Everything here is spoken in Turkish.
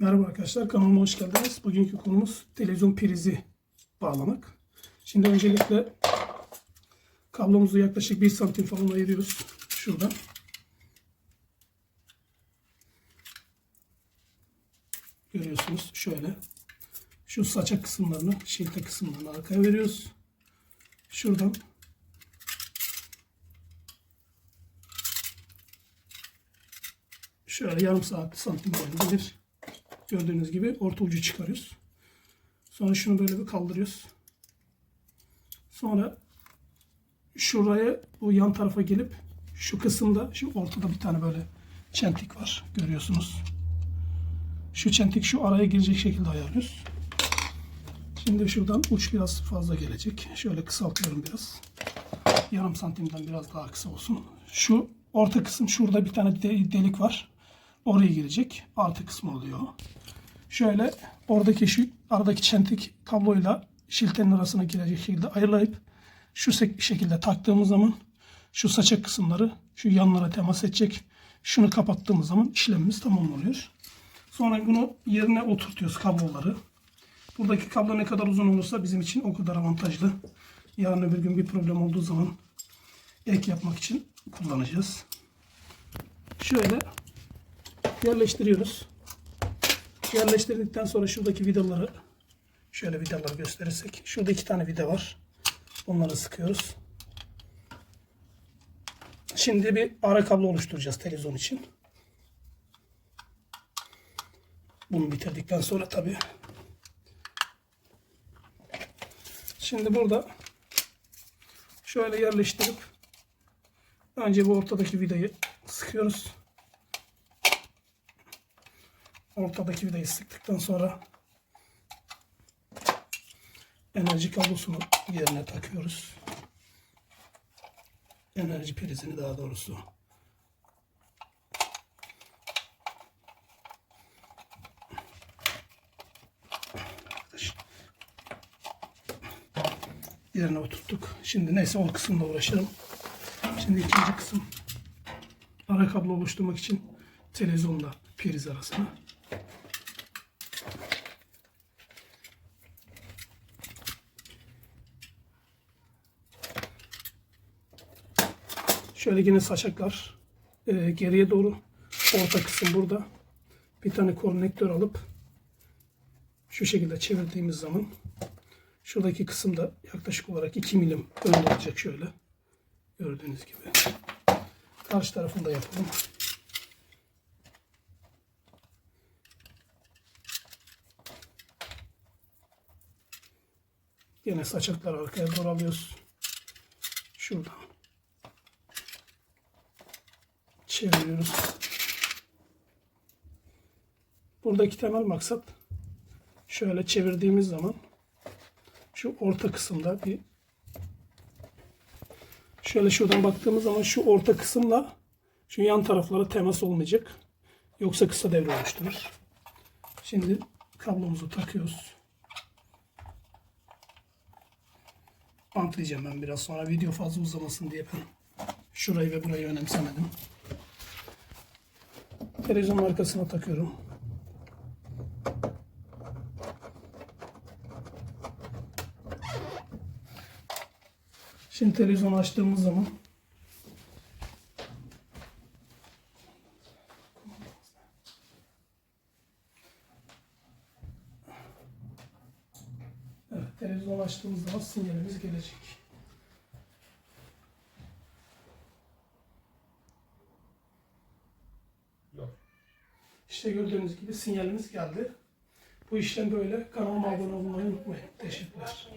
Merhaba arkadaşlar kanalıma hoş geldiniz. Bugünkü konumuz televizyon prizi bağlamak. Şimdi öncelikle kablomuzu yaklaşık 1 santim falan ayırıyoruz. Şuradan. Görüyorsunuz şöyle. Şu saçak kısımlarını, şilte kısımlarını arkaya veriyoruz. Şuradan şöyle yarım saat santim boyunda bir gördüğünüz gibi orta ucu çıkarıyoruz. Sonra şunu böyle bir kaldırıyoruz. Sonra şuraya bu yan tarafa gelip şu kısımda şu ortada bir tane böyle çentik var görüyorsunuz. Şu çentik şu araya girecek şekilde ayarlıyoruz. Şimdi şuradan uç biraz fazla gelecek. Şöyle kısaltıyorum biraz. Yarım santimden biraz daha kısa olsun. Şu orta kısım şurada bir tane de- delik var. Oraya girecek. Artı kısmı oluyor. Şöyle oradaki şu aradaki çentik kabloyla şiltenin arasına girecek şekilde ayırlayıp şu şekilde taktığımız zaman şu saçak kısımları şu yanlara temas edecek. Şunu kapattığımız zaman işlemimiz tamam oluyor. Sonra bunu yerine oturtuyoruz kabloları. Buradaki kablo ne kadar uzun olursa bizim için o kadar avantajlı. Yarın öbür gün bir problem olduğu zaman ek yapmak için kullanacağız. Şöyle yerleştiriyoruz. Yerleştirdikten sonra şuradaki vidaları şöyle vidaları gösterirsek. Şurada iki tane vida var. Onları sıkıyoruz. Şimdi bir ara kablo oluşturacağız televizyon için. Bunu bitirdikten sonra tabii. Şimdi burada şöyle yerleştirip önce bu ortadaki vidayı sıkıyoruz. Ortadaki vidayı sıktıktan sonra enerji kablosunu yerine takıyoruz. Enerji prizini daha doğrusu. yerine oturttuk. Şimdi neyse o kısımla uğraşalım. Şimdi ikinci kısım ara kablo oluşturmak için televizyonla priz arasına. Şöyle yine saçaklar e, geriye doğru orta kısım burada. Bir tane konnektör alıp şu şekilde çevirdiğimiz zaman Şuradaki kısımda yaklaşık olarak 2 milim önde olacak şöyle. Gördüğünüz gibi. Karşı tarafını da yapalım. Yine saçakları arkaya doğru alıyoruz. Şuradan. Çeviriyoruz. Buradaki temel maksat şöyle çevirdiğimiz zaman şu orta kısımda bir şöyle şuradan baktığımız zaman şu orta kısımla şu yan taraflara temas olmayacak. Yoksa kısa devre oluşturur. Şimdi kablomuzu takıyoruz. Bantlayacağım ben biraz sonra video fazla uzamasın diye ben şurayı ve burayı önemsemedim. Televizyon arkasına takıyorum. Şimdi televizyon açtığımız zaman televizyon açtığımız zaman sinyalimiz gelecek. Yok. İşte gördüğünüz gibi sinyalimiz geldi. Bu işlem böyle. Kanalıma abone olmayı unutmayın. Teşekkürler.